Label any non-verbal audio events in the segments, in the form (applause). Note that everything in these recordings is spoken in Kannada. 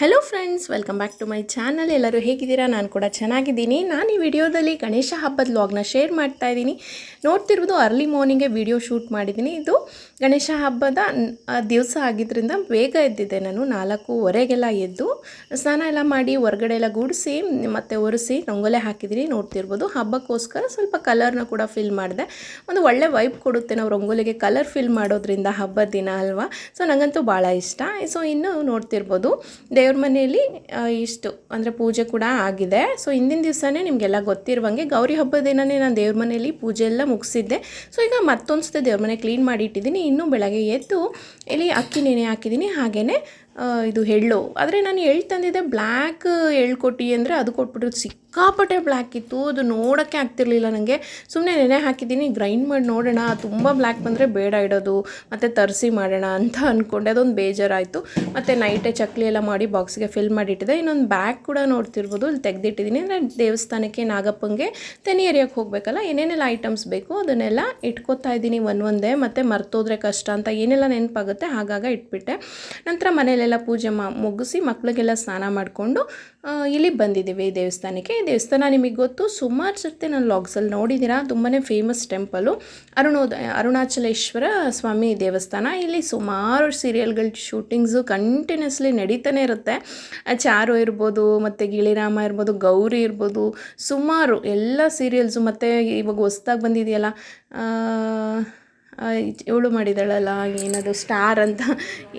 Hello friends welcome back to my channel ಎಲ್ಲರೂ ಹೇಗಿದ್ದೀರಾ? ನಾನು ಕೂಡ ಚೆನ್ನಾಗಿದ್ದೀನಿ. ನಾನು ಈ ವಿಡಿಯೋದಲ್ಲಿ ಗಣೇಶ ಹಬ್ಬದ ಲಾಗ್ನ ಶೇರ್ ಮಾಡ್ತಾ ಇದ್ದೀನಿ. ನೋಡ್ತಿರ್ಬೋದು ಅರ್ಲಿ ಮಾರ್ನಿಂಗೇ ವಿಡಿಯೋ ಶೂಟ್ ಮಾಡಿದ್ದೀನಿ. ಇದು ಗಣೇಶ ಹಬ್ಬದ ದಿವಸ ಆಗಿದ್ದರಿಂದ ಬೇಗ ಎದ್ದಿದ್ದೆ ನಾನು. ನಾಲ್ಕೂವರೆಗೆಲ್ಲ ಎದ್ದು ಸ್ನಾನ ಎಲ್ಲ ಮಾಡಿ ಹೊರಗಡೆ ಎಲ್ಲ ಗುಡಿಸಿ, ಮತ್ತು ಒರೆಸಿ ರಂಗೋಲೆ ಹಾಕಿದ್ದೀನಿ ನೋಡ್ತಿರ್ಬೋದು. ಹಬ್ಬಕ್ಕೋಸ್ಕರ ಸ್ವಲ್ಪ ಕಲರ್ನ ಕೂಡ ಫಿಲ್ ಮಾಡಿದೆ. ಒಂದು ಒಳ್ಳೆ ವೈಬ್ ಕೊಡುತ್ತೆ ನಾವು ರಂಗೋಲಿಗೆ ಕಲರ್ ಫಿಲ್ ಮಾಡೋದ್ರಿಂದ ಹಬ್ಬದ ದಿನ ಅಲ್ವಾ? ಸೊ ನನಗಂತೂ ಭಾಳ ಇಷ್ಟ. ಸೊ ಇನ್ನು ನೋಡ್ತಿರ್ಬೋದು. ದೇವ್ರ ಮನೆಯಲ್ಲಿ ಇಷ್ಟು, ಅಂದರೆ ಪೂಜೆ ಕೂಡ ಆಗಿದೆ. ಸೊ ಹಿಂದಿನ ದಿವಸನೇ ನಿಮಗೆಲ್ಲ ಗೊತ್ತಿರುವಂಗೆ ಗೌರಿ ಹಬ್ಬದ ದಿನನೇ ನಾನು ದೇವ್ರ ಮನೆಯಲ್ಲಿ ಪೂಜೆ ಎಲ್ಲ ಮುಗಿಸಿದ್ದೆ. ಸೊ ಈಗ ಮತ್ತೊಂದು ಸತಿ ದೇವ್ರ ಮನೆ ಕ್ಲೀನ್ ಮಾಡಿ ಇಟ್ಟಿದ್ದೀನಿ. ಇನ್ನೂ ಬೆಳಗ್ಗೆ ಎದ್ದು ಇಲ್ಲಿ ಅಕ್ಕಿ ನೆನೆ ಹಾಕಿದ್ದೀನಿ ಹಾಗೆಯೇ ಇದು ಎಳ್ಳು. ಆದರೆ ನಾನು ಎಳ್ಳು ತಂದಿದ್ದೆ ಬ್ಲ್ಯಾಕ್ ಎಳ್ಳು ಕೊಟ್ಟು ಅಂದರೆ ಅದು ಕೊಟ್ಬಿಟ್ಟು ಸಿಕ್ಕಾಪಟ್ಟೆ ಬ್ಲ್ಯಾಕ್ ಇತ್ತು ಅದು ನೋಡೋಕ್ಕೆ ಆಗ್ತಿರ್ಲಿಲ್ಲ ನನಗೆ ಸುಮ್ಮನೆ ನೆನೆ ಹಾಕಿದ್ದೀನಿ ಗ್ರೈಂಡ್ ಮಾಡಿ ನೋಡೋಣ, ತುಂಬ ಬ್ಲ್ಯಾಕ್ ಬಂದರೆ ಬೇಡ ಇಡೋದು, ಮತ್ತು ತರಿಸಿ ಮಾಡೋಣ ಅಂತ ಅಂದ್ಕೊಂಡೆ ಅದೊಂದು ಬೇಜಾರಾಯಿತು. ಮತ್ತು ನೈಟೇ ಚಕ್ಲಿ ಎಲ್ಲ ಮಾಡಿ ಬಾಕ್ಸ್ಗೆ ಫಿಲ್ ಮಾಡಿಟ್ಟಿದೆ ಇನ್ನೊಂದು ಬ್ಯಾಗ್ ಕೂಡ ನೋಡ್ತಿರ್ಬೋದು, ಇಲ್ಲಿ ತೆಗೆದಿಟ್ಟಿದ್ದೀನಿ. ಅಂದರೆ ದೇವಸ್ಥಾನಕ್ಕೆ ನಾಗಪ್ಪಂಗೆ ತೆನಿ ಎರಿಯೋಕ್ಕೆ ಹೋಗಬೇಕಲ್ಲ, ಏನೇನೆಲ್ಲ ಐಟಮ್ಸ್ ಬೇಕು ಅದನ್ನೆಲ್ಲ ಇಟ್ಕೋತಾ ಇದ್ದೀನಿ ಒಂದು ಒಂದೇ ಮತ್ತು ಮರ್ತೋದ್ರೆ ಕಷ್ಟ ಅಂತ ಏನೆಲ್ಲ ನೆನಪಾಗುತ್ತೆ, ಹಾಗಾಗ ಇಟ್ಬಿಟ್ಟೆ. ನಂತರ ಮನೆಯಲ್ಲೆಲ್ಲ ಪೂಜೆ ಮಾ, ಮುಗಿಸಿ ಮಕ್ಕಳಿಗೆಲ್ಲ ಸ್ನಾನ ಮಾಡಿಕೊಂಡು ಇಲ್ಲಿ ಬಂದಿದ್ದೀವಿ ಈ ದೇವಸ್ಥಾನಕ್ಕೆ. ಈ ದೇವಸ್ಥಾನ ನಿಮಗೆ ಗೊತ್ತು, ಸುಮಾರು ಸರ್ತಿ ನಾನು ಲಾಗ್ಸಲ್ಲಿ ನೋಡಿದ್ದೀರಾ ತುಂಬಾ ಫೇಮಸ್ ಟೆಂಪಲು ಅರುಣೋದಯ ಅರುಣಾಚಲೇಶ್ವರ ಸ್ವಾಮಿ ದೇವಸ್ಥಾನ. ಇಲ್ಲಿ ಸುಮಾರು ಸೀರಿಯಲ್ಗಳ ಶೂಟಿಂಗ್ಸು ಕಂಟಿನ್ಯೂಸ್ಲಿ ನಡೀತಾನೆ ಇರುತ್ತೆ. ಚಾರು ಇರ್ಬೋದು, ಮತ್ತು ಗಿಳಿರಾಮ ಇರ್ಬೋದು, ಗೌರಿ ಇರ್ಬೋದು, ಸುಮಾರು ಎಲ್ಲ ಸೀರಿಯಲ್ಸು ಮತ್ತು ಇವಾಗ ಹೊಸ್ದಾಗಿ ಬಂದಿದೆಯಲ್ಲ ಇವಳು ಮಾಡಿದಾಳಲ್ಲ ಏನದು ಸ್ಟಾರ್ ಅಂತ,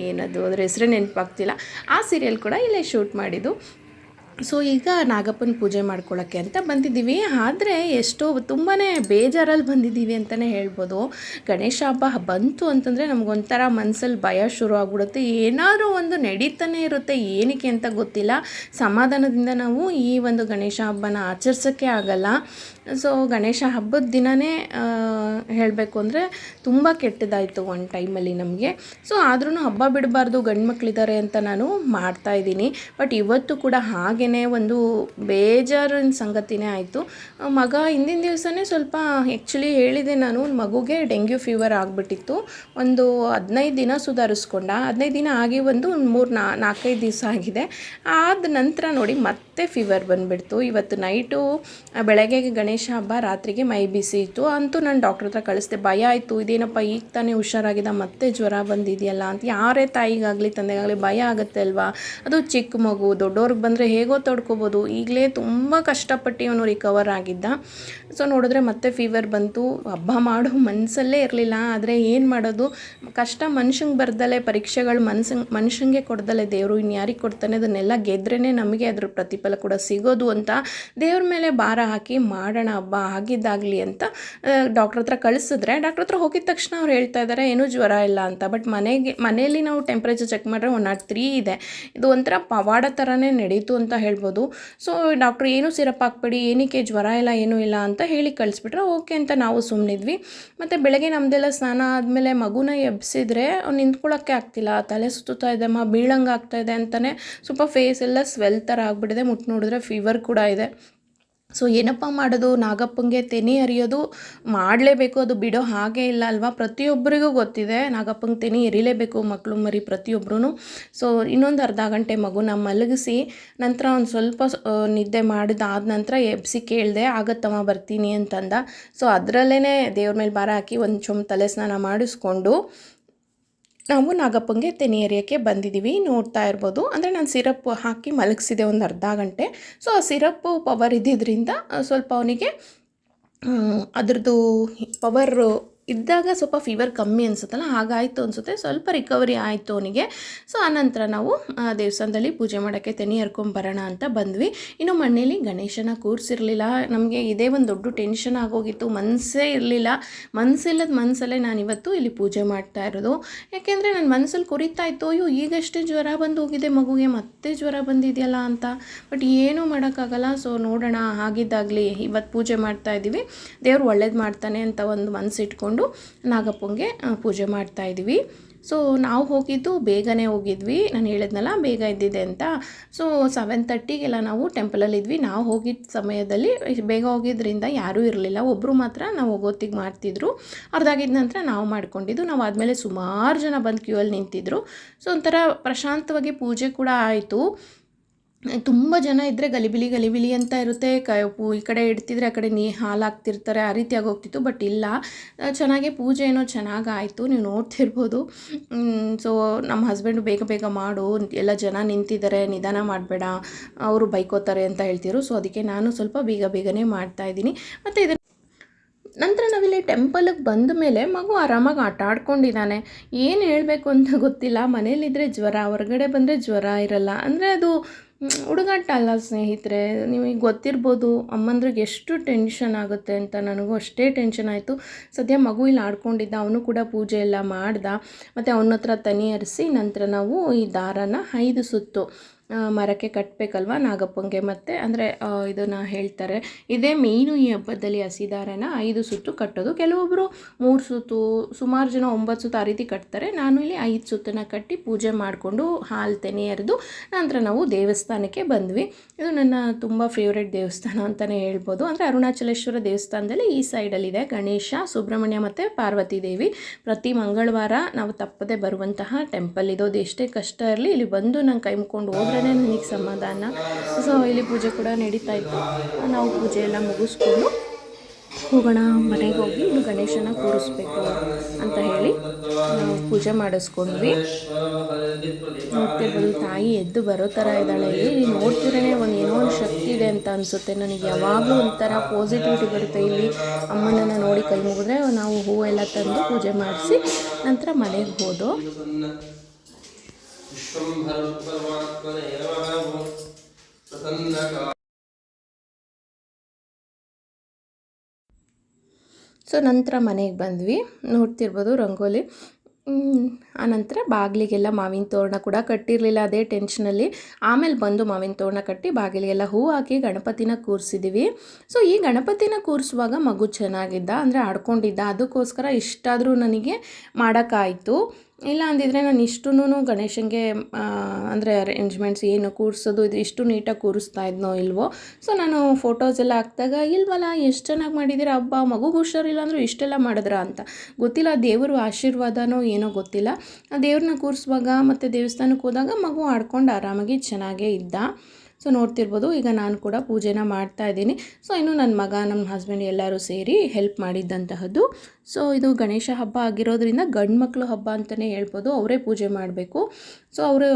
ಏನದು, ಅದ್ರ ಹೆಸರೇ ನೆನಪಾಗ್ತಿಲ್ಲ. ಆ ಸೀರಿಯಲ್ ಕೂಡ ಇಲ್ಲೇ ಶೂಟ್ ಮಾಡಿದ್ದು. ಸೊ ಈಗ ನಾಗಪ್ಪನ ಪೂಜೆ ಮಾಡ್ಕೊಳ್ಳೋಕ್ಕೆ ಅಂತ ಬಂದಿದ್ದೀವಿ. ಆದರೆ ಎಷ್ಟೋ ತುಂಬಾ ಬೇಜಾರಲ್ಲಿ ಬಂದಿದ್ದೀವಿ ಅಂತಲೇ ಹೇಳ್ಬೋದು. ಗಣೇಶ ಹಬ್ಬ ಬಂತು ಅಂತಂದರೆ ನಮಗೊಂಥರ ಮನಸ್ಸಲ್ಲಿ ಭಯ ಶುರು ಆಗ್ಬಿಡುತ್ತೆ ಏನಾದರೂ ಒಂದು ನಡೀತಾನೆ ಇರುತ್ತೆ. ಏನಕ್ಕೆ ಅಂತ ಗೊತ್ತಿಲ್ಲ. ಸಮಾಧಾನದಿಂದ ನಾವು ಈ ಒಂದು ಗಣೇಶ ಹಬ್ಬನ ಆಚರಿಸೋಕ್ಕೆ ಆಗಲ್ಲ. ಸೊ ಗಣೇಶ ಹಬ್ಬದ ದಿನವೇ ಹೇಳಬೇಕು ಅಂದರೆ ತುಂಬ ಕೆಟ್ಟದಾಯಿತು ಒಂದು ಟೈಮಲ್ಲಿ ನಮಗೆ. ಸೊ ಆದ್ರೂ ಹಬ್ಬ ಬಿಡಬಾರ್ದು, ಗಂಡು ಮಕ್ಕಳಿದ್ದಾರೆ ಅಂತ ನಾನು ಮಾಡ್ತಾ ಇದ್ದೀನಿ. ಬಟ್ ಇವತ್ತು ಕೂಡ ಹಾಗೇ ಒಂದು ಬೇಜಾರಿನ ಸಂಗತಿನೇ ಆಯಿತು. ಮಗ ಹಿಂದಿನ ದಿವಸನೇ ಸ್ವಲ್ಪ ಆ್ಯಕ್ಚುಲಿ ಹೇಳಿದೆ ನಾನು, ಮಗುಗೆ ಡೆಂಗ್ಯೂ ಫೀವರ್ ಆಗಿಬಿಟ್ಟಿತ್ತು. ಒಂದು ಹದಿನೈದು ದಿನ ಸುಧಾರಿಸ್ಕೊಂಡ. ಹದಿನೈದು ದಿನ ಆಗಿ ಒಂದು ಮೂರು ನಾ, ನಾಲ್ಕೈದು ದಿವಸ ಆಗಿದೆ. ಆದ ನಂತರ ನೋಡಿ ಮತ್ತೆ ಫೀವರ್ ಬಂದುಬಿಡ್ತು. ಇವತ್ತು ನೈಟು ಬೆಳಗ್ಗೆ ಗಣೇಶ ಹಬ್ಬ ರಾತ್ರಿಗೆ ಮೈ ಬಿಸಿ ಇತ್ತು ಅಂತೂ ನಾನು ಡಾಕ್ಟ್ರ್ ಹತ್ರ ಕಳಿಸ್ದೆ, ಭಯ ಆಯಿತು, ಇದೇನಪ್ಪ ಈಗ ತಾನೇ ಹುಷಾರಾಗಿದ, ಮತ್ತೆ ಜ್ವರ ಬಂದಿದೆಯಲ್ಲ ಅಂತ. ಯಾರೇ ತಾಯಿಗಾಗಲಿ, ತಂದೆಗಾಗಲಿ ಭಯ ಆಗುತ್ತೆ ಅಲ್ವಾ? ಅದು ಚಿಕ್ಕ ಮಗು ದೊಡ್ಡವ್ರಿಗೆ ಬಂದರೆ ಹೇಗೋ ತೊಡ್ಕೋಬೋದು. ಈಗಲೇ ತುಂಬ ಕಷ್ಟಪಟ್ಟು ಅವನು ರಿಕವರ್ ಆಗಿದ್ದ. ಸೊ ನೋಡಿದ್ರೆ ಮತ್ತೆ ಫೀವರ್ ಬಂತು. ಹಬ್ಬ ಮಾಡೋ ಮನಸ್ಸಲ್ಲೇ ಇರಲಿಲ್ಲ. ಆದರೆ ಏನು ಮಾಡೋದು? ಕಷ್ಟ ಮನುಷ್ಯಂಗೆ ಬರ್ದಲೆ, ಪರೀಕ್ಷೆಗಳು ಮನ್ಸಂಗೆ ಮನುಷ್ಯಂಗೆ ಕೊಡ್ದಲೆ ದೇವರು ಇನ್ಯಾರಿಗೆ ಕೊಡ್ತಾನೆ ಅದನ್ನೆಲ್ಲ ಗೆದ್ರೇ ನಮಗೆ ಅದ್ರ ಪ್ರತಿಫಲ ಕೂಡ ಸಿಗೋದು ಅಂತ ದೇವ್ರ ಮೇಲೆ ಭಾರ ಹಾಕಿ ಮಾಡೋಣ ಹಬ್ಬ ಆಗಿದ್ದಾಗಲಿ ಅಂತ ಡಾಕ್ಟ್ರ್ ಹತ್ರ ಕಳಿಸಿದ್ರೆ ಡಾಕ್ಟ್ರ್ ಹತ್ರ ಹೋಗಿದ ತಕ್ಷಣ ಅವ್ರು ಹೇಳ್ತಾ ಇದ್ದಾರೆ ಏನೂ ಜ್ವರ ಇಲ್ಲ ಅಂತ. ಬಟ್ ಮನೆಗೆ, ಮನೆಯಲ್ಲಿ ನಾವು ಟೆಂಪ್ರೇಚರ್ ಚೆಕ್ ಮಾಡಿದ್ರೆ ಒನ್ ನಾಟ್ ತ್ರೀ ಇದೆ. ಇದು ಒಂಥರ ಪವಾಡ ಥರನೇ ನಡೀತು ಅಂತ ಹೇಳ್ಬೋದು. ಸೊ ಡಾಕ್ಟ್ರು ಏನೂ ಸಿರಪ್ ಹಾಕ್ಬೇಡಿ ಏನಕ್ಕೆ ಜ್ವರ ಇಲ್ಲ, ಏನೂ ಇಲ್ಲ ಅಂತ ಹೇಳಿ ಕಳಿಸ್ಬಿಟ್ರೆ ಓಕೆ ಅಂತ ನಾವು ಸುಮ್ಮನಿದ್ವಿ ಮತ್ತು ಬೆಳಗ್ಗೆ ನಮ್ಮದೆಲ್ಲ ಸ್ನಾನ ಆದಮೇಲೆ ಮಗುನ ಎಬ್ಸಿದ್ರೆ ನಿಂತ್ಕೊಳ್ಳೋಕ್ಕೆ ಆಗ್ತಿಲ್ಲ. ತಲೆ ಸುತ್ತುತ್ತಾ ಇದೆ, ಮಾ ಬೀಳಂಗೆ ಇದೆ ಅಂತಲೇ ಸ್ವಲ್ಪ ಫೇಸ್ ಎಲ್ಲ ಸ್ವೆಲ್ ಥರ ಆಗಿಬಿಟ್ಟಿದೆ. ಮುಟ್ಟು ನೋಡಿದ್ರೆ ಫೀವರ್ ಕೂಡ ಇದೆ. ಸೊ ಏನಪ್ಪ ಮಾಡೋದು? ನಾಗಪ್ಪಂಗೆ ತೆನೆ ಎರಿಯೋದು ಮಾಡಲೇಬೇಕು. ಅದು ಬಿಡೋ ಹಾಗೆ ಇಲ್ಲ ಅಲ್ವಾ? ಪ್ರತಿಯೊಬ್ಬರಿಗೂ ಗೊತ್ತಿದೆ. ನಾಗಪ್ಪಂಗೆ ತೆನೆ ಎರಿಲೇಬೇಕು. ಮಕ್ಕಳು ಮರಿ ಪ್ರತಿಯೊಬ್ಬರೂ ಸೊ ಇನ್ನೊಂದು ಅರ್ಧ ಗಂಟೆ ಮಗುನ ಮಲಗಿಸಿ ನಂತರ ಒಂದು ಸ್ವಲ್ಪ ನಿದ್ದೆ ಮಾಡಿದಾದ ನಂತರ ಎಬ್ಸಿ ಕೇಳಿದೆ, ಆಗತ್ತಮ್ಮ, ಬರ್ತೀನಿ ಅಂತಂದ. ಸೊ ಅದರಲ್ಲೇ ದೇವ್ರ ಮೇಲೆ ಭಾರ ಹಾಕಿ ಒಂದು ಚೊಂಬು ತಲೆ ಸ್ನಾನ ಮಾಡಿಸ್ಕೊಂಡು ನಾವು ನಾಗಪ್ಪಂಗೆ ತೆನೆ ಎರಿಯೋಕ್ಕೆ ಬಂದಿದ್ದೀವಿ, ನೋಡ್ತಾ ಇರ್ಬೋದು. ಅಂದರೆ ನಾನು ಸಿರಪ್ ಹಾಕಿ ಮಲಗಿಸಿದೆ ಒಂದು ಅರ್ಧ ಗಂಟೆ. ಸೊ ಆ ಸಿರಪ್ ಪವರ್ ಇದ್ದಿದ್ದರಿಂದ ಸ್ವಲ್ಪ ಅವನಿಗೆ ಅದರದ್ದು ಪವರು ಇದ್ದಾಗ ಸ್ವಲ್ಪ ಫೀವರ್ ಕಮ್ಮಿ ಅನಿಸುತ್ತಲ್ಲ, ಹಾಗಾಯಿತು ಅನಿಸುತ್ತೆ. ಸ್ವಲ್ಪ ರಿಕವರಿ ಆಯಿತು ಅವನಿಗೆ. ಸೊ ಆನಂತರ ನಾವು ದೇವಸ್ಥಾನದಲ್ಲಿ ಪೂಜೆ ಮಾಡೋಕ್ಕೆ ತೆನೆ ಹರ್ಕೊಂಬರೋಣ ಅಂತ ಬಂದ್ವಿ. ಇನ್ನು ಮನೇಲಿ ಗಣೇಶನ ಕೂರಿಸಿರಲಿಲ್ಲ. ನಮಗೆ ಇದೇ ಒಂದು ದೊಡ್ಡ ಟೆನ್ಷನ್ ಆಗೋಗಿತ್ತು. ಮನಸ್ಸೇ ಇರಲಿಲ್ಲ. ಮನಸ್ಸಿಲ್ಲದ ಮನಸ್ಸಲ್ಲೇ ನಾನು ಇವತ್ತು ಇಲ್ಲಿ ಪೂಜೆ ಮಾಡ್ತಾ ಇರೋದು. ಯಾಕೆಂದರೆ ನನ್ನ ಮನಸ್ಸಲ್ಲಿ ಕುರಿತಾ ಇತ್ತು. ಅಯ್ಯೋ, ಈಗಷ್ಟೇ ಜ್ವರ ಬಂದು ಹೋಗಿದೆ ಮಗುಗೆ. ಮತ್ತೆ ಜ್ವರ ಬಂದಿದೆಯಲ್ಲ ಅಂತ. ಬಟ್ ಏನೂ ಮಾಡೋಕ್ಕಾಗಲ್ಲ. ಸೊ ನೋಡೋಣ. ಆಗಿದ್ದಾಗಲಿ ಇವತ್ತು ಪೂಜೆ ಮಾಡ್ತಾ ಇದ್ದೀವಿ ದೇವ್ರು ಒಳ್ಳೇದು ಮಾಡ್ತಾನೆ ಅಂತ ಒಂದು ಮನಸ್ಸಿಟ್ಕೊಂಡು ನಾಗಪ್ಪಂಗೆ ಪೂಜೆ ಮಾಡ್ತಾ ಇದ್ದೀವಿ ಸೊ ನಾವು ಹೋಗಿದ್ದು ಬೇಗನೆ ಹೋಗಿದ್ವಿ. ನಾನು ಹೇಳಿದ್ನಲ್ಲ, ಬೇಗ ಇದ್ದಿದೆ ಅಂತ. ಸೊ ಸೆವೆನ್ ತರ್ಟಿಗೆಲ್ಲ ನಾವು ಟೆಂಪಲಲ್ಲಿದ್ವಿ ನಾವು ಹೋಗಿದ್ದ ಸಮಯದಲ್ಲಿ ಬೇಗ ಹೋಗಿದ್ದರಿಂದ ಯಾರೂ ಇರಲಿಲ್ಲ. ಒಬ್ಬರು ಮಾತ್ರ ನಾವು ಹೋಗೋತ್ತಿಗೆ ಮಾಡ್ತಿದ್ರು. ಅರ್ಧಾಗಿದ್ದ ನಂತರ ನಾವು ಮಾಡ್ಕೊಂಡಿದ್ದು. ನಾವು ಆದಮೇಲೆ ಸುಮಾರು ಜನ ಬಂದು ಕ್ಯೂ ಅಲ್ಲಿ ನಿಂತಿದ್ರು. ಸೊ ಒಂಥರ ಪ್ರಶಾಂತವಾಗಿ ಪೂಜೆ ಕೂಡ ಆಯಿತು. ತುಂಬ ಜನ ಇದ್ದರೆ ಗಲಿಬಿಲಿ ಗಲಿಬಿಲಿ ಅಂತ ಇರುತ್ತೆ. ಕ ಈ ಕಡೆ ಇಡ್ತಿದ್ರೆ ಆ ಕಡೆ ನೀ ಹಾಲು ಹಾಕ್ತಿರ್ತಾರೆ ಆ ರೀತಿಯಾಗಿ ಹೋಗ್ತಿತ್ತು ಬಟ್ ಇಲ್ಲ. ಚೆನ್ನಾಗೆ ಪೂಜೆ ಏನೋ ಚೆನ್ನಾಗಾಯಿತು, ನೀವು ನೋಡ್ತಿರ್ಬೋದು. ಸೊ ನಮ್ಮ ಹಸ್ಬೆಂಡು ಬೇಗ ಬೇಗ ಮಾಡು, ಎಲ್ಲ ಜನ ನಿಂತಿದ್ದಾರೆ ನಿಧಾನ ಮಾಡಬೇಡ, ಅವರು ಬೈಕೋತಾರೆ ಅಂತ ಹೇಳ್ತಿದ್ರು. ಸೊ ಅದಕ್ಕೆ ನಾನು ಸ್ವಲ್ಪ ಬೇಗ ಬೇಗನೆ ಮಾಡ್ತಾ ಇದ್ದೀನಿ. ಮತ್ತು ಇದನ್ನು ನಂತರ ನಾವಿಲ್ಲಿ ಟೆಂಪಲಿಗೆ ಬಂದ ಮೇಲೆ ಮಗು ಆರಾಮಾಗಿ ಆಟ ಆಡ್ಕೊಂಡಿದ್ದಾನೆ. ಏನು ಹೇಳಬೇಕು ಅಂತ ಗೊತ್ತಿಲ್ಲ. ಮನೇಲಿದ್ದರೆ ಜ್ವರ, ಹೊರಗಡೆ ಬಂದರೆ ಜ್ವರ ಇರಲ್ಲ. ಅಂದರೆ ಅದು ಹುಡುಗಾಟ ಅಲ್ಲ ಸ್ನೇಹಿತರೆ, ನಿಮಗೆ ಗೊತ್ತಿರ್ಬೋದು ಅಮ್ಮಂದ್ರಿಗೆ ಎಷ್ಟು ಟೆನ್ಷನ್ ಆಗುತ್ತೆ ಅಂತ ನನಗೂ ಅಷ್ಟೇ ಟೆನ್ಷನ್ ಆಯಿತು. ಸದ್ಯ ಮಗು ಇಲ್ಲಿ ಆಡ್ಕೊಂಡಿದ್ದ, ಅವನು ಕೂಡ ಪೂಜೆ ಎಲ್ಲ ಮಾಡ್ದ. ಮತ್ತು ಅವನ ಹತ್ರ ತನಿ ಹರಿಸಿ ನಂತರ ನಾವು ಈ ದಾರನ ಐದು ಸುತ್ತು. ಮರಕ್ಕೆ ಕಟ್ಟಬೇಕಲ್ವ ನಾಗಪ್ಪಂಗೆ ಮತ್ತು, ಅಂದರೆ ಇದನ್ನು ಹೇಳ್ತಾರೆ. ಇದೇ ಮೇಯ್ನು ಈ ಹಬ್ಬದಲ್ಲಿ ಹಸಿ ದಾರನ ಐದು ಸುತ್ತು ಕಟ್ಟೋದು. ಕೆಲವೊಬ್ಬರು ಮೂರು ಸುತ್ತು, ಸುಮಾರು ಜನ ಒಂಬತ್ತು ಸುತ್ತು ಆ ರೀತಿ ಕಟ್ತಾರೆ. ನಾನು ಇಲ್ಲಿ ಐದು ಸುತ್ತನ್ನು ಕಟ್ಟಿ ಪೂಜೆ ಮಾಡಿಕೊಂಡು ಹಾಲು ತೆನೆ ಎರೆದು ನಂತರ ನಾವು ದೇವಸ್ಥಾನಕ್ಕೆ ಬಂದ್ವಿ. ಇದು ನನ್ನ ತುಂಬ ಫೇವ್ರೆಟ್ ದೇವಸ್ಥಾನ ಅಂತಲೇ ಹೇಳ್ಬೋದು. ಅಂದರೆ ಅರುಣಾಚಲೇಶ್ವರ ದೇವಸ್ಥಾನದಲ್ಲಿ ಈ ಸೈಡಲ್ಲಿದೆ. ಗಣೇಶ, ಸುಬ್ರಹ್ಮಣ್ಯ ಮತ್ತು ಪಾರ್ವತಿ ದೇವಿ. ಪ್ರತಿ ಮಂಗಳವಾರ ನಾವು ತಪ್ಪದೆ ಬರುವಂತಹ ಟೆಂಪಲ್ ಇದು ಎಷ್ಟೇ ಕಷ್ಟ ಇರಲಿ, ಇಲ್ಲಿ ಬಂದು ನಂಗೆ ಕೈ ಮುಕ್ಕೊಂಡು ಹೋದ್ರೇ ನನಗೆ ಸಮಾಧಾನ. ಸೊ, ಇಲ್ಲಿ ಪೂಜೆ ಕೂಡ ನಡೀತಾ ಇತ್ತು. ನಾವು ಪೂಜೆ ಎಲ್ಲ ಮುಗಿಸ್ಕೊಂಡು ಹೋಗೋಣ, ಮನೆಗೆ ಹೋಗಿ ಇನ್ನು ಗಣೇಶನ ಕೂರಿಸ್ಬೇಕು ಅಂತ ಹೇಳಿ ನಾವು ಪೂಜೆ ಮಾಡಿಸ್ಕೊಂಡ್ವಿ. ನೋಡ್ತಿರ್ಬೋದು, ತಾಯಿ ಎದ್ದು ಬರೋ ಥರ ಇದ್ದಾಳೆ. ಇಲ್ಲಿ ನೋಡ್ತಿರೇ ಒಂದು ಏನೋ ಒಂದು ಶಕ್ತಿ ಇದೆ ಅಂತ ಅನಿಸುತ್ತೆ ನನಗೆ. ಯಾವಾಗಲೂ ಒಂಥರ ಪಾಸಿಟಿವಿಟಿ ಬರುತ್ತೆ. ಇಲ್ಲಿ ಅಮ್ಮನನ್ನು ನೋಡಿ ಕೈ ಮುಗಿದ್ರೆ ನಾವು ಹೂವೆಲ್ಲ ತಂದು ಪೂಜೆ ಮಾಡಿಸಿ ನಂತರ ಮನೆಗೆ ಹೋದೋ ಸೊ, ನಂತರ ಮನೆಗೆ ಬಂದ್ವಿ. ನೋಡ್ತಿರ್ಬೋದು ರಂಗೋಲಿ. ಆನಂತರ ಬಾಗಿಲಿಗೆಲ್ಲ ಮಾವಿನ ತೋರಣ ಕೂಡ ಕಟ್ಟಿರಲಿಲ್ಲ ಅದೇ ಟೆನ್ಷನಲ್ಲಿ ಆಮೇಲೆ ಬಂದು ಮಾವಿನ ತೋರಣ ಕಟ್ಟಿ ಬಾಗಿಲಿಗೆಲ್ಲ ಹೂ ಹಾಕಿ ಗಣಪತಿನ ಕೂರಿಸಿದ್ದೀವಿ ಸೊ, ಈ ಗಣಪತಿನ ಕೂರಿಸುವಾಗ ಮಗು ಚೆನ್ನಾಗಿದ್ದ, ಅಂದರೆ ಆಡ್ಕೊಂಡಿದ್ದ. ಅದಕ್ಕೋಸ್ಕರ ಇಷ್ಟಾದರೂ ನನಗೆ ಮಾಡೋಕ್ಕಾಯಿತು. ಇಲ್ಲ ಅಂದಿದ್ರೆ ನಾನು ಇಷ್ಟೂ ಗಣೇಶನಿಗೆ ಅಂದರೆ ಅರೇಂಜ್ಮೆಂಟ್ಸ್ ಏನು ಕೂರಿಸೋದು, ಇದು ಇಷ್ಟು ನೀಟಾಗಿ ಕೂರಿಸ್ತಾ ಇದ್ನೋ ಇಲ್ವೋ ಸೊ ನಾನು ಫೋಟೋಸ್ ಎಲ್ಲ ಹಾಕ್ದಾಗ, ಇಲ್ವಲ್ಲ, ಎಷ್ಟು ಚೆನ್ನಾಗಿ ಮಾಡಿದ್ದೀರಾ ಹಬ್ಬ ಮಗುಗೆ ಹುಷಾರಿಲ್ಲ ಅಂದರೂ ಇಷ್ಟೆಲ್ಲ ಮಾಡಿದ್ರ ಅಂತ. ಗೊತ್ತಿಲ್ಲ, ದೇವರು ಆಶೀರ್ವಾದನೋ ಏನೋ ಗೊತ್ತಿಲ್ಲ. ದೇವ್ರನ್ನ ಕೂರಿಸುವಾಗ ಮತ್ತು ದೇವಸ್ಥಾನಕ್ಕೆ ಹೋದಾಗ ಮಗು ಆಡ್ಕೊಂಡು ಆರಾಮಾಗಿ ಚೆನ್ನಾಗೇ ಇದ್ದ. ಸೊ ನೋಡ್ತಿರ್ಬೋದು, ಈಗ ನಾನು ಕೂಡ ಪೂಜೆನ ಮಾಡ್ತಾ ಇದ್ದೀನಿ. ಸೊ ಇನ್ನು ನನ್ನ ಮಗ ನಮ್ಮ ಹಸ್ಬೆಂಡ್ ಎಲ್ಲರೂ ಸೇರಿ ಹೆಲ್ಪ್ ಮಾಡಿದ್ದಂತಹದ್ದು. ಸೊ ಇದು ಗಣೇಶ ಹಬ್ಬ ಆಗಿರೋದ್ರಿಂದ ಗಂಡು ಮಕ್ಕಳು ಹಬ್ಬ ಅಂತಲೇ ಹೇಳ್ಬೋದು. ಅವರೇ ಪೂಜೆ ಮಾಡಬೇಕು. ಸೊ ಅವರು,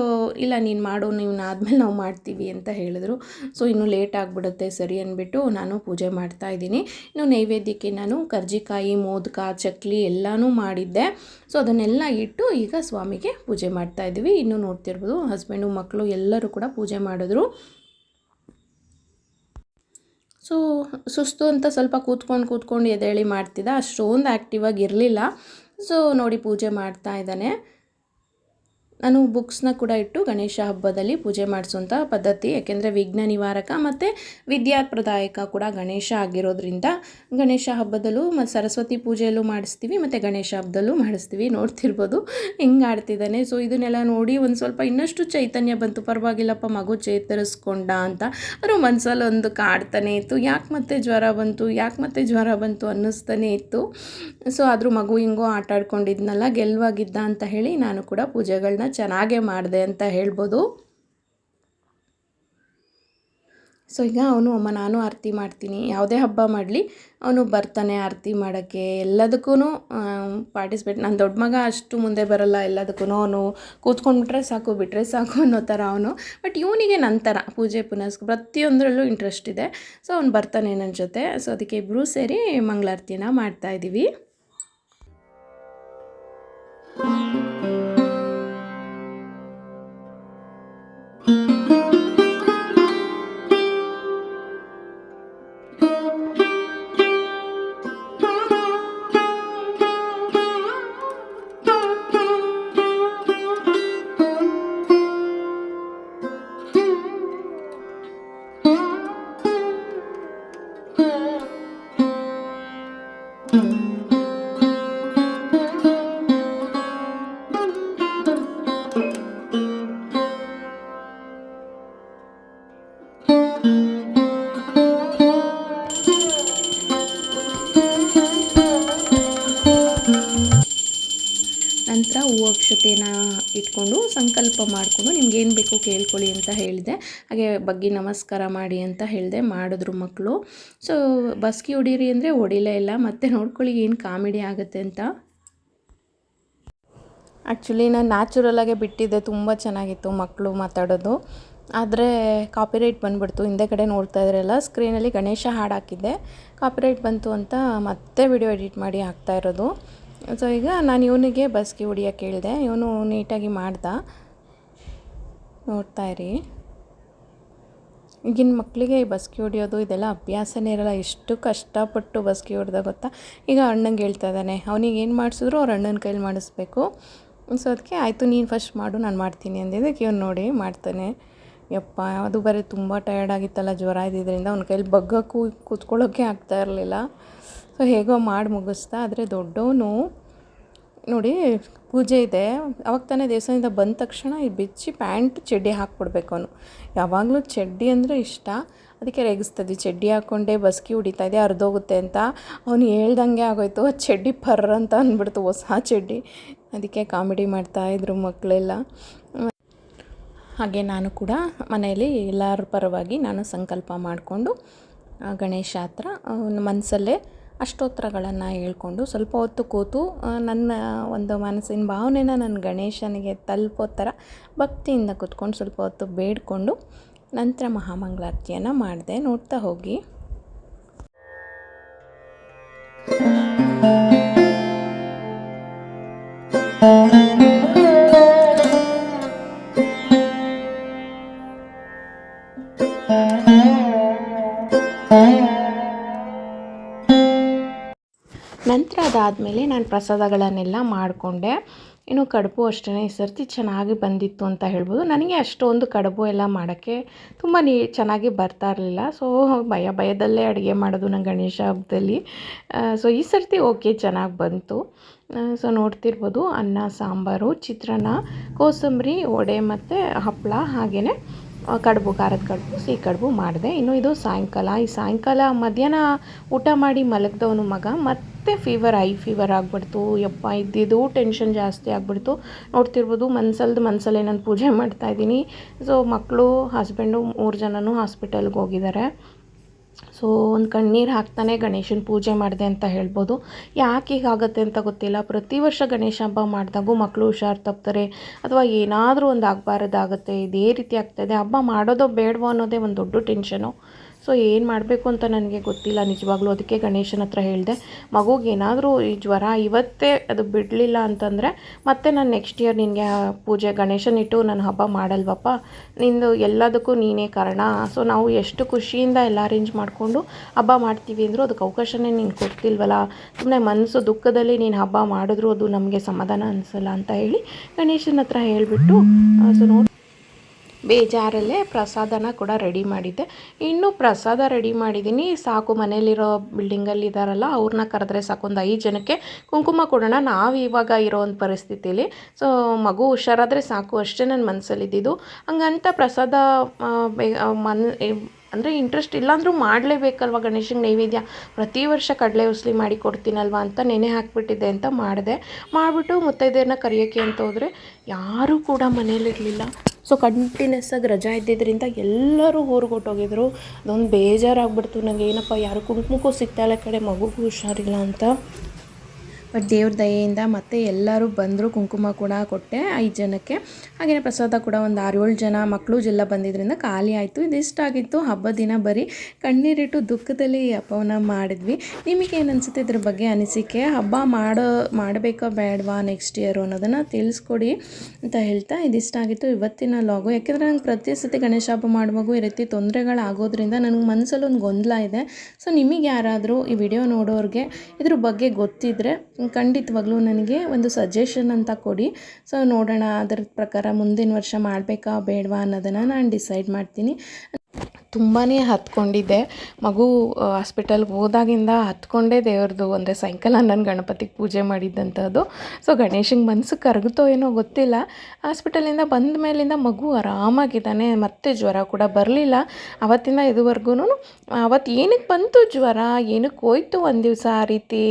ಇಲ್ಲ, ನೀನು ಮಾಡು ನೀವು ಆದಮೇಲೆ ನಾವು ಮಾಡ್ತೀವಿ ಅಂತ ಹೇಳಿದ್ರು. ಸೊ ಇನ್ನೂ ಲೇಟ್ ಆಗಿಬಿಡುತ್ತೆ ಸರಿ ಅಂದ್ಬಿಟ್ಟು ನಾನು ಪೂಜೆ ಮಾಡ್ತಾ ಇದ್ದೀನಿ. ಇನ್ನು ನೈವೇದ್ಯಕ್ಕೆ ನಾನು ಕರ್ಜಿಕಾಯಿ, ಮೋದಕ, ಚಕ್ಲಿ ಎಲ್ಲನೂ ಮಾಡಿದ್ದೆ. ಸೊ ಅದನ್ನೆಲ್ಲ ಇಟ್ಟು ಈಗ ಸ್ವಾಮಿಗೆ ಪೂಜೆ ಮಾಡ್ತಾ ಇದ್ದೀವಿ. ಇನ್ನು ನೋಡ್ತಿರ್ಬೋದು, ಹಸ್ಬೆಂಡು ಮಕ್ಕಳು ಎಲ್ಲರೂ ಕೂಡ ಪೂಜೆ ಮಾಡಿದ್ರು. ಸೊ, ಸುಸ್ತು ಅಂತ ಸ್ವಲ್ಪ ಕೂತ್ಕೊಂಡು ಕೂತ್ಕೊಂಡು ಎದೇಳಿ ಮಾಡ್ತಿದ್ದ. ಅಷ್ಟೊಂದು ಆ್ಯಕ್ಟಿವಾಗಿ ಇರಲಿಲ್ಲ. ಸೊ, ನೋಡಿ ಪೂಜೆ ಮಾಡ್ತಾ ಇದ್ದಾನೆ. ನಾನು ಬುಕ್ಸ್ನ ಕೂಡ ಇಟ್ಟು ಗಣೇಶ ಹಬ್ಬದಲ್ಲಿ ಪೂಜೆ ಮಾಡಿಸುವಂಥ ಪದ್ಧತಿ, ಯಾಕೆಂದರೆ ವಿಘ್ನ ನಿವಾರಕ ಮತ್ತು ವಿದ್ಯಾಪ್ರದಾಯಕ ಕೂಡ ಗಣೇಶ ಆಗಿರೋದ್ರಿಂದ ಗಣೇಶ ಹಬ್ಬದಲ್ಲೂ ಮತ್ತು ಸರಸ್ವತಿ ಪೂಜೆಯಲ್ಲೂ ಮಾಡಿಸ್ತೀವಿ, ಮತ್ತು ಗಣೇಶ ಹಬ್ಬದಲ್ಲೂ ಮಾಡಿಸ್ತೀವಿ. ನೋಡ್ತಿರ್ಬೋದು. ಹಿಂಗೆ ಆಡ್ತಿದ್ದಾನೆ. ಸೊ ಇದನ್ನೆಲ್ಲ ನೋಡಿ ಒಂದು ಸ್ವಲ್ಪ ಇನ್ನಷ್ಟು ಚೈತನ್ಯ ಬಂತು. ಪರವಾಗಿಲ್ಲಪ್ಪ, ಮಗು ಚೇತರಿಸ್ಕೊಂಡ ಅಂತ. ಅವರು ಮನಸ್ಸಲ್ಲಿ ಒಂದು ಕಾಡ್ತಾನೆ ಇತ್ತು. ಯಾಕೆ ಮತ್ತೆ ಜ್ವರ ಬಂತು? ಯಾಕೆ ಮತ್ತೆ ಜ್ವರ ಬಂತು ಅನ್ನಿಸ್ತಾನೆ ಇತ್ತು. ಸೊ ಆದರೂ ಮಗು ಹಿಂಗೋ ಆಟ ಆಡ್ಕೊಂಡಿದ್ನಲ್ಲ ಗೆಲ್ವಾಗಿದ್ದ ಅಂತ ಹೇಳಿ ನಾನು ಕೂಡ ಪೂಜೆಗಳನ್ನ ಚೆನ್ನಾಗೇ ಮಾಡಿದೆ ಅಂತ ಹೇಳ್ಬೋದು. ಸೊ ಈಗ ಅವನು, ಅಮ್ಮ, ನಾನು ಆರತಿ ಮಾಡ್ತೀನಿ. ಯಾವುದೇ ಹಬ್ಬ ಮಾಡಲಿ, ಅವನು ಬರ್ತಾನೆ ಆರತಿ ಮಾಡೋಕ್ಕೆ. ಎಲ್ಲದಕ್ಕೂ ಪಾರ್ಟಿಸಿಪೇಟ್ ನನ್ನ ದೊಡ್ಡ ಮಗ ಅಷ್ಟು ಮುಂದೆ ಬರಲ್ಲ. ಎಲ್ಲದಕ್ಕೂ ಅವನು ಕೂತ್ಕೊಂಡ್ಬಿಟ್ರೆ ಸಾಕು ಬಿಟ್ಟರೆ ಸಾಕು ಅನ್ನೋ ಥರ ಅವನು. ಬಟ್ ಇವನಿಗೆ ನಂತರ ಪೂಜೆ ಪುನಸ್ ಪ್ರತಿಯೊಂದರಲ್ಲೂ ಇಂಟ್ರೆಸ್ಟ್ ಇದೆ. ಸೊ ಅವ್ನು ಬರ್ತಾನೆ ನನ್ನ ಜೊತೆ. ಸೊ ಅದಕ್ಕೆ ಇಬ್ಬರೂ ಸೇರಿ ಮಂಗಳಾರತಿನ ಮಾಡ್ತಾಯಿದ್ದೀವಿ ಹೂವು ಅಕ್ಷತೆನ ಇಟ್ಕೊಂಡು ಸಂಕಲ್ಪ ಮಾಡಿಕೊಂಡು ನಿಮ್ಗೆ ಏನು ಬೇಕು ಕೇಳ್ಕೊಳ್ಳಿ ಅಂತ ಹೇಳಿದೆ. ಹಾಗೆ ಬಗ್ಗಿ ನಮಸ್ಕಾರ ಮಾಡಿ ಅಂತ ಹೇಳಿದೆ ಮಾಡಿದ್ರು ಮಕ್ಕಳು ಸೊ ಬಸ್ಕಿ ಹೊಡೀರಿ ಅಂದರೆ ಹೊಡಿಲೇ ಇಲ್ಲ. ಮತ್ತೆ ನೋಡ್ಕೊಳ್ಳಿ ಏನು ಕಾಮಿಡಿ ಆಗುತ್ತೆ ಅಂತ. ಆ್ಯಕ್ಚುಲಿ ನಾನು ನ್ಯಾಚುರಲಾಗೆ ಬಿಟ್ಟಿದ್ದೆ. ತುಂಬ ಚೆನ್ನಾಗಿತ್ತು ಮಕ್ಕಳು ಮಾತಾಡೋದು. ಆದರೆ ಕಾಪಿರೈಟ್ ಬಂದುಬಿಡ್ತು. ಹಿಂದೆ ಕಡೆ ನೋಡ್ತಾ ಇದ್ರಲ್ಲ ಸ್ಕ್ರೀನಲ್ಲಿ ಗಣೇಶ ಹಾಡು ಹಾಕಿದ್ದೆ. ಕಾಪಿರೈಟ್ ಬಂತು ಅಂತ ಮತ್ತೆ ವಿಡಿಯೋ ಎಡಿಟ್ ಮಾಡಿ ಹಾಕ್ತಾ ಇರೋದು. ಸೊ ಈಗ ನಾನು ಇವನಿಗೆ ಬಸ್ಗೆ ಹೊಡಿಯೋಕೆ ಹೇಳಿದೆ. ಇವನು ನೀಟಾಗಿ ಮಾಡ್ದ. ನೋಡ್ತಾ ಇರಿ. ಈಗಿನ ಮಕ್ಕಳಿಗೆ ಈ ಬಸ್ಕಿ ಹೊಡಿಯೋದು ಇದೆಲ್ಲ ಅಭ್ಯಾಸನೇ ಇರಲ್ಲ. ಎಷ್ಟು ಕಷ್ಟಪಟ್ಟು ಬಸ್ಕಿ ಹೊಡೆದ ಗೊತ್ತಾ? ಈಗ ಅಣ್ಣಂಗೆ ಹೇಳ್ತಾ ಇದ್ದಾನೆ. ಅವನಿಗೆ ಏನು ಮಾಡಿಸಿದ್ರು ಅವ್ರ ಅಣ್ಣನ ಕೈಲಿ ಮಾಡಿಸ್ಬೇಕು. ಸೊ ಅದಕ್ಕೆ ಆಯಿತು, ನೀನು ಫಸ್ಟ್ ಮಾಡು, ನಾನು ಮಾಡ್ತೀನಿ ಅಂದಿದ್ದಕ್ಕೆ ಇವ್ನು ನೋಡಿ ಮಾಡ್ತಾನೆ. ಯಪ್ಪ, ಅದು ಬರೀ ತುಂಬ ಟಯರ್ಡ್ ಆಗಿತ್ತಲ್ಲ. ಜ್ವರ ಇದ್ದಿದ್ದರಿಂದ ಅವ್ನ ಕೈಲಿ ಬಗ್ಗಕ್ಕೂ ಕೂತ್ಕೊಳ್ಳೋಕ್ಕೆ ಆಗ್ತಾ ಇರಲಿಲ್ಲ. ಸೊ ಹೇಗೋ ಮಾಡಿ ಮುಗಿಸ್ತಾ, ಆದರೆ ದೊಡ್ಡವನು ನೋಡಿ ಪೂಜೆ ಇದೆ. ಅವಾಗ ತಾನೇ ದೇವಸ್ಥಾನದಿಂದ ಬಂದ ತಕ್ಷಣ ಈ ಬಿಚ್ಚಿ ಪ್ಯಾಂಟ್ ಚಡ್ಡಿ ಹಾಕ್ಬಿಡ್ಬೇಕು ಅವನು. ಯಾವಾಗಲೂ ಚಡ್ಡಿ ಅಂದರೆ ಇಷ್ಟ. ಅದಕ್ಕೆ ರೇಗಿಸ್ತದೆ ಚಡ್ಡಿ ಹಾಕ್ಕೊಂಡೆ ಬಸ್ಕಿ ಹೊಡಿತಾ ಇದೆ ಅರ್ಧೋಗುತ್ತೆ ಅಂತ. ಅವನು ಹೇಳ್ದಂಗೆ ಆಗೋಯ್ತು ಚಡ್ಡಿ ಪರ್ರ ಅಂತ ಅಂದ್ಬಿಡ್ತು ಹೊಸ ಚಡ್ಡಿ. ಅದಕ್ಕೆ ಕಾಮಿಡಿ ಮಾಡ್ತಾಯಿದ್ರು ಮಕ್ಕಳೆಲ್ಲ. ಹಾಗೆ ನಾನು ಕೂಡ ಮನೆಯಲ್ಲಿ ಎಲ್ಲರ ಪರವಾಗಿ ನಾನು ಸಂಕಲ್ಪ ಮಾಡಿಕೊಂಡು ಗಣೇಶ ಹತ್ರ ಮನಸ್ಸಲ್ಲೇ ಅಷ್ಟೋತ್ತರಗಳನ್ನು ಹೇಳ್ಕೊಂಡು ಸ್ವಲ್ಪ ಹೊತ್ತು ಕೂತು ನನ್ನ ಒಂದು ಮನಸ್ಸಿನ ಭಾವನೆನ ನನ್ನ ಗಣೇಶನಿಗೆ ತಲುಪೋ ಥರ ಭಕ್ತಿಯಿಂದ ಕೂತ್ಕೊಂಡು ಸ್ವಲ್ಪ ಹೊತ್ತು ಬೇಡಿಕೊಂಡು ನಂತರ ಮಹಾಮಂಗಳಾರತಿಯನ್ನು ಮಾಡಿದೆ. ನೋಡ್ತಾ ಹೋಗಿ. ನಂತರ ಅದಾದಮೇಲೆ ನಾನು ಪ್ರಸಾದಗಳನ್ನೆಲ್ಲ ಮಾಡಿಕೊಂಡೆ. ಇನ್ನು ಕಡುಬು ಅಷ್ಟೇ ಈ ಸರ್ತಿ ಚೆನ್ನಾಗಿ ಬಂದಿತ್ತು ಅಂತ ಹೇಳ್ಬೋದು. ನನಗೆ ಅಷ್ಟೊಂದು ಕಡುಬು ಎಲ್ಲ ಮಾಡೋಕ್ಕೆ ತುಂಬ ನೀ, ಚೆನ್ನಾಗಿ ಬರ್ತಾ ಇರಲಿಲ್ಲ. ಸೊ ಭಯ ಭಯದಲ್ಲೇ ಅಡುಗೆ ಮಾಡೋದು ನಾನು ಗಣೇಶ ಹಬ್ಬದಲ್ಲಿ. ಸೊ ಈ ಸರ್ತಿ ಓಕೆ ಚೆನ್ನಾಗಿ ಬಂತು. ಸೊ ನೋಡ್ತಿರ್ಬೋದು, ಅನ್ನ, ಸಾಂಬಾರು, ಚಿತ್ರಾನ್ನ, ಕೋಸಂಬರಿ, ವಡೆ ಮತ್ತು ಹಪ್ಪಳ ಹಾಗೆಯೇ ಕಡುಬು, ಖಾರದ ಕಡುಬು, ಸಿಹಿ ಕಡುಬು ಮಾಡಿದೆ. ಇನ್ನು ಇದು ಸಾಯಂಕಾಲ. ಈ ಸಾಯಂಕಾಲ ಮಧ್ಯಾಹ್ನ ಊಟ ಮಾಡಿ ಮಲಗ್ದವನು ಮಗ ಮತ್ತೆ ಫೀವರ್ ಐ ಫೀವರ್ ಆಗಿಬಿಡ್ತು. ಯಪ್ಪ, ಇದ್ದಿದ್ದು ಟೆನ್ಷನ್ ಜಾಸ್ತಿ ಆಗಿಬಿಡ್ತು. ನೋಡ್ತಿರ್ಬೋದು ಮನ್ಸಲ್ದು ಮನ್ಸಲ್ಲೇ ನಾನು ಪೂಜೆ (laughs) ಮಾಡ್ತಾಯಿದ್ದೀನಿ ಸೊ ಮಕ್ಕಳು ಹಸ್ಬೆಂಡು ಮೂರು ಜನನೂ ಹಾಸ್ಪಿಟಲ್ಗೆ ಹೋಗಿದ್ದಾರೆ ಸೊ ಒಂದು ಕಣ್ಣೀರು ಹಾಕ್ತಾನೆ ಗಣೇಶನ ಪೂಜೆ ಮಾಡಿದೆ ಅಂತ ಹೇಳ್ಬೋದು. ಯಾಕೆ ಹೀಗಾಗತ್ತೆ ಅಂತ ಗೊತ್ತಿಲ್ಲ. ಪ್ರತಿ ವರ್ಷ ಗಣೇಶ ಹಬ್ಬ ಮಾಡಿದಾಗೂ ಮಕ್ಕಳು ಹುಷಾರು ತಪ್ತಾರೆ. ಅಥವಾ ಏನಾದರೂ ಒಂದು ಆಗಬಾರ್ದಾಗತ್ತೆ. ಇದೇ ರೀತಿ ಆಗ್ತಾಯಿದೆ ಹಬ್ಬ ಮಾಡೋದೋ ಬೇಡವೋ ಅನ್ನೋದೇ ಒಂದು ದೊಡ್ಡ ಟೆನ್ಷನು ಸೊ ಏನು ಮಾಡಬೇಕು ಅಂತ ನನಗೆ ಗೊತ್ತಿಲ್ಲ. ನಿಜವಾಗ್ಲೂ ಅದಕ್ಕೆ ಗಣೇಶನ ಹತ್ರ ಹೇಳಿದೆ, ಮಗುಗೆ ಏನಾದರೂ ಈ ಜ್ವರ ಇವತ್ತೇ ಅದು ಬಿಡಲಿಲ್ಲ ಅಂತಂದರೆ ಮತ್ತೆ ನಾನು ನೆಕ್ಸ್ಟ್ ಇಯರ್ ನಿನಗೆ ಪೂಜೆ ಗಣೇಶನ ಇಟ್ಟು ನಾನು ಹಬ್ಬ ಮಾಡಲ್ವಪ್ಪ? ನಿಂದು ಎಲ್ಲದಕ್ಕೂ ನೀನೇ ಕಾರಣ. ಸೊ ನಾವು ಎಷ್ಟು ಖುಷಿಯಿಂದ ಎಲ್ಲ ಅರೇಂಜ್ ಮಾಡಿಕೊಂಡು ಹಬ್ಬ ಮಾಡ್ತೀವಿ ಅಂದರೂ ಅದಕ್ಕೆ ಅವಕಾಶನೇ ನೀನು ಕೊಡ್ತಿಲ್ವಲ್ಲ? ಸುಮ್ಮನೆ ಮನಸ್ಸು ದುಃಖದಲ್ಲಿ ನೀನು ಹಬ್ಬ ಮಾಡಿದ್ರು ಅದು ನಮಗೆ ಸಮಾಧಾನ ಅನಿಸಲ್ಲ ಅಂತ ಹೇಳಿ ಗಣೇಶನ ಹತ್ರ ಹೇಳಿಬಿಟ್ಟು ಸೊ ನೋಡಿ ಬೇಜಾರಲ್ಲೇ ಪ್ರಸಾದನ ಕೂಡ ರೆಡಿ ಮಾಡಿದ್ದೆ. ಇನ್ನು ಪ್ರಸಾದ ರೆಡಿ ಮಾಡಿದ್ದೀನಿ. ಸಾಕು ಮನೇಲಿರೋ ಬಿಲ್ಡಿಂಗಲ್ಲಿ ಇದ್ದಾರಲ್ಲ ಅವ್ರನ್ನ ಕರೆದ್ರೆ ಸಾಕು. ಒಂದು ಐದು ಜನಕ್ಕೆ ಕುಂಕುಮ ಕೊಡೋಣ. ನಾವು ಇವಾಗ ಇರೋ ಒಂದು ಪರಿಸ್ಥಿತಿಲಿ. ಸೊ ಮಗು ಹುಷಾರಾದರೆ ಸಾಕು. ಅಷ್ಟೇ ನನ್ನ ಮನಸ್ಸಲ್ಲಿದ್ದಿದ್ದು ಹಂಗಂತ ಪ್ರಸಾದ ಮನ್ ಅಂದರೆ ಇಂಟ್ರೆಸ್ಟ್ ಇಲ್ಲಾಂದರೂ ಮಾಡಲೇಬೇಕಲ್ವ ಗಣೇಶನ ನೈವೇದ್ಯ? ಪ್ರತಿ ವರ್ಷ ಕಡಲೆ ಉಸ್ಲಿ ಮಾಡಿ ಕೊಡ್ತೀನಲ್ವ ಅಂತ ನೆನೆ ಹಾಕಿಬಿಟ್ಟಿದ್ದೆ ಅಂತ ಮಾಡಿದೆ. ಮಾಡಿಬಿಟ್ಟು ಮುತ್ತೈದೆಯರನ್ನ ಕರೆಯೋಕ್ಕೆ ಅಂತ ಹೋದರೆ ಯಾರೂ ಕೂಡ ಮನೇಲಿರಲಿಲ್ಲ. ಸೊ ಕಂಟಿನ್ಯೂಸ್ ಆಗಿ ರಜಾ ಇದ್ದಿದ್ದರಿಂದ ಎಲ್ಲರೂ ಊರಿಗೆ ಅದೊಂದು ಬೇಜಾರಾಗ್ಬಿಡ್ತು ನನಗೆ ಏನಪ್ಪ, ಯಾರು ಕುಂಕುಮಕ್ಕೂ ಸಿಗ್ತಾ ಇಲ್ಲ ಕಡೆ ಮಗುಗೂ ಹುಷಾರಿಲ್ಲ ಅಂತ. ಬಟ್ ದೇವ್ರ ದಯೆಯಿಂದ ಮತ್ತೆ ಎಲ್ಲರೂ ಬಂದರು ಕುಂಕುಮ ಕೂಡ ಕೊಟ್ಟೆ ಐದು ಜನಕ್ಕೆ. ಹಾಗೆಯೇ ಪ್ರಸಾದ ಕೂಡ ಒಂದು ಆರು ಏಳು ಜನ ಮಕ್ಕಳು ಎಲ್ಲ ಬಂದಿದ್ದರಿಂದ ಖಾಲಿ ಆಯಿತು. ಇದಿಷ್ಟಾಗಿತ್ತು. ಹಬ್ಬ ದಿನ ಬರೀ ಕಣ್ಣೀರಿಟ್ಟು ದುಃಖದಲ್ಲಿ ಹಬ್ಬವನ್ನ ಮಾಡಿದ್ವಿ. ನಿಮಗೆ ಏನು ಅನಿಸುತ್ತೆ ಇದ್ರ ಬಗ್ಗೆ ಅನಿಸಿಕೆ? ಹಬ್ಬ ಮಾಡೋ, ಮಾಡಬೇಕಾ ಬೇಡವಾ ನೆಕ್ಸ್ಟ್ ಇಯರು ಅನ್ನೋದನ್ನು ತಿಳಿಸ್ಕೊಡಿ ಅಂತ ಹೇಳ್ತಾ ಇದಿಷ್ಟಾಗಿತ್ತು ಇವತ್ತಿನ ಲಾಗು ಯಾಕೆಂದರೆ ನಂಗೆ ಪ್ರತಿ ಸತಿ ಗಣೇಶ ಹಬ್ಬ ಮಾಡುವಾಗೂ ಈ ರೀತಿ ತೊಂದರೆಗಳಾಗೋದ್ರಿಂದ ನನಗೆ ಮನಸ್ಸಲ್ಲಿ ಒಂದು ಗೊಂದಲ ಇದೆ. ಸೊ ನಿಮಗೆ ಯಾರಾದರೂ ಈ ವಿಡಿಯೋ ನೋಡೋರಿಗೆ ಇದ್ರ ಬಗ್ಗೆ ಗೊತ್ತಿದ್ದರೆ ಖಂಡಿತವಾಗ್ಲೂ ನನಗೆ ಒಂದು ಸಜೆಷನ್ ಅಂತ ಕೊಡಿ. ಸೊ ನೋಡೋಣ ಅದರ ಪ್ರಕಾರ ಮುಂದಿನ ವರ್ಷ ಮಾಡಬೇಕಾ ಬೇಡವಾ ಅನ್ನೋದನ್ನು ನಾನು ಡಿಸೈಡ್ ಮಾಡ್ತೀನಿ. ತುಂಬಾ ಹತ್ಕೊಂಡಿದ್ದೆ. ಮಗು ಹಾಸ್ಪಿಟಲ್ಗೆ ಹೋದಾಗಿಂದ ಹತ್ಕೊಂಡೇ ದೇವ್ರದ್ದು ಅಂದರೆ ಸಾಯಂಕಾಲ ನಾನು ಗಣಪತಿಗೆ ಪೂಜೆ ಮಾಡಿದ್ದಂಥದ್ದು ಸೊ ಗಣೇಶಂಗೆ ಮನಸ್ಸು ಕರಗುತ್ತೋ ಏನೋ ಗೊತ್ತಿಲ್ಲ. ಹಾಸ್ಪಿಟಲಿಂದ ಬಂದ ಮೇಲಿಂದ ಮಗು ಆರಾಮಾಗಿದ್ದಾನೆ. ಮತ್ತೆ ಜ್ವರ ಕೂಡ ಬರಲಿಲ್ಲ. ಆವತ್ತಿಂದ ಇದುವರೆಗೂ ಅವತ್ತು ಏನಕ್ಕೆ ಬಂತು ಜ್ವರ? ಏನಕ್ಕೆ ಹೋಯ್ತು ಒಂದು ದಿವಸ ಆ ರೀತಿ?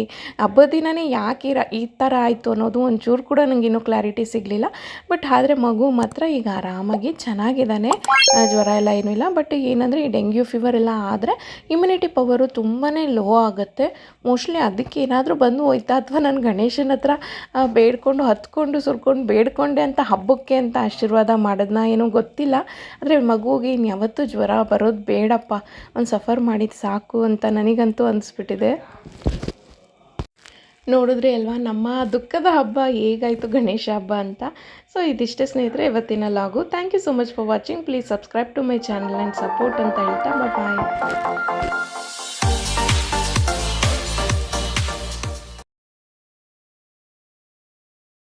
ಹಬ್ಬದ ದಿನವೇ ಯಾಕೆ ಈ ಥರ ಆಯಿತು ಅನ್ನೋದು ಒಂಚೂರು ಕೂಡ ನನಗೆ ಇನ್ನೂ ಕ್ಲಾರಿಟಿ ಸಿಗಲಿಲ್ಲ. ಬಟ್ ಆದರೆ ಮಗು ಮಾತ್ರ ಈಗ ಆರಾಮಾಗಿ ಚೆನ್ನಾಗಿದ್ದಾನೆ. ಜ್ವರ ಎಲ್ಲ ಏನೂ ಇಲ್ಲ. ಬಟ್ ಏನಂದರೆ ಈ ಡೆಂಗ್ಯೂ ಫೀವರ್ ಎಲ್ಲ ಆದರೆ ಇಮ್ಯುನಿಟಿ ಪವರು ತುಂಬಾ ಲೋ ಆಗುತ್ತೆ. ಮೋಸ್ಟ್ಲಿ ಅದಕ್ಕೆ ಏನಾದರೂ ಬಂದು ಹೋಯ್ತಾ ಅಥವಾ ನಾನು ಗಣೇಶನ ಹತ್ರ ಬೇಡ್ಕೊಂಡು ಹತ್ಕೊಂಡು ಸುರ್ಕೊಂಡು ಬೇಡ್ಕೊಂಡೆ ಅಂತ ಹಬ್ಬಕ್ಕೆ ಅಂತ ಆಶೀರ್ವಾದ ಮಾಡೋದನ್ನ ಏನೂ ಗೊತ್ತಿಲ್ಲ. ಆದರೆ ಮಗುವಿಗೆ ಇನ್ನು ಯಾವತ್ತೂ ಜ್ವರ ಬರೋದು ಬೇಡಪ್ಪ. ಒಂದು ಸಫರ್ ಮಾಡಿದ್ದು ಸಾಕು ಅಂತ ನನಗಂತೂ ಅನಿಸ್ಬಿಟ್ಟಿದೆ. ನೋಡಿದ್ರಿ ಅಲ್ವಾ, ನಮ್ಮ ದುಃಖದ ಹಬ್ಬ ಹೇಗಾಯಿತು ಗಣೇಶ ಹಬ್ಬ ಅಂತ. ಸೊ ಇದಿಷ್ಟೇ ಸ್ನೇಹಿತರೆ, ಇವತ್ತಿನ ಲಾಗು. Thank you so much for watching please subscribe to my channel and support ಅಂತ ಹೇಳ್ತಾ ಬಾಯ್